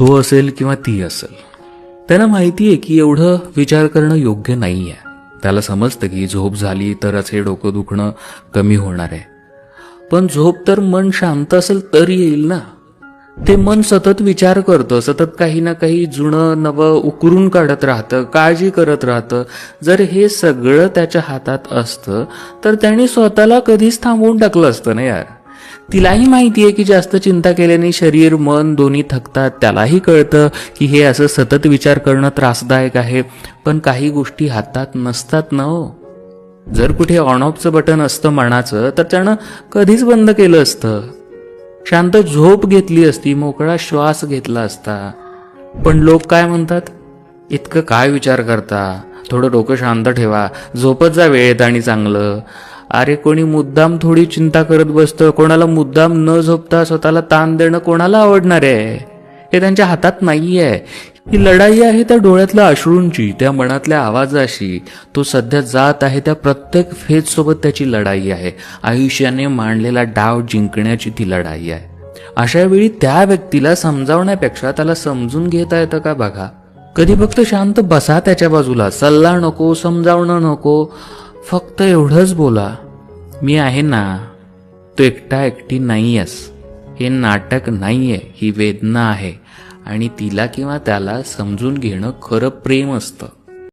तो असेल किंवा ती असेल. त्याला माहिती आहे की एवढं विचार करणं योग्य नाही आहे त्याला समजतं की झोप झाली तरच हे डोकं दुखणं कमी होणार आहे. पण झोप तर मन शांत असेल तर येईल ना. ते मन सतत विचार करतं सतत काही ना काही जुनं नवं उकरून काढत राहतं काळजी करत राहतं. जर हे सगळं त्याच्या हातात असतं तर त्याने स्वतःला कधीच थांबवून टाकलं असतं ना यार. तिलाही माहिती आहे की जास्त चिंता केल्याने शरीर मन दोन्ही थकतात. त्यालाही कळतं की हे असं सतत विचार करणं त्रासदायक आहे. पण काही गोष्टी हातात नसतात ना हो. जर कुठे ऑन ऑफचं बटन असतं मनाचं तर त्यानं कधीच बंद केलं असतं. शांत झोप घेतली असती मोकळा श्वास घेतला असता. पण लोक काय म्हणतात? इतकं काय विचार करता? थोडं डोकं शांत ठेवा. झोपत जा वेळेत आणि चांगलं. अरे कोणी मुद्दाम थोडी चिंता करत बसतं कोणाला मुद्दाम न झोपता स्वतःला ताण देणं कोणाला आवडणार आहे? हे त्यांच्या हातात नाही आहे ही लढाई आहे त्या डोळ्यातल्या अश्रूंची त्या मनातल्या आवाजाशी. तो सध्या जात आहे त्या प्रत्येक फेज सोबत त्याची लढाई आहे. आयुष्याने मांडलेला डाव जिंकण्याची ती लढाई आहे. अशा वेळी त्या व्यक्तीला समजावण्यापेक्षा त्याला समजून घेता येतं का बघा? कधी फक्त शांत बसा त्याच्या बाजूला. सल्ला नको समजावणं नको. फक्त एवढंच बोला मी आहे ना तू एकटा एकटी नाहीयेस. हे नाटक नाहीये ही वेदना आहे. आणि तिला किंवा त्याला समजून घेणं खरं प्रेम असतं.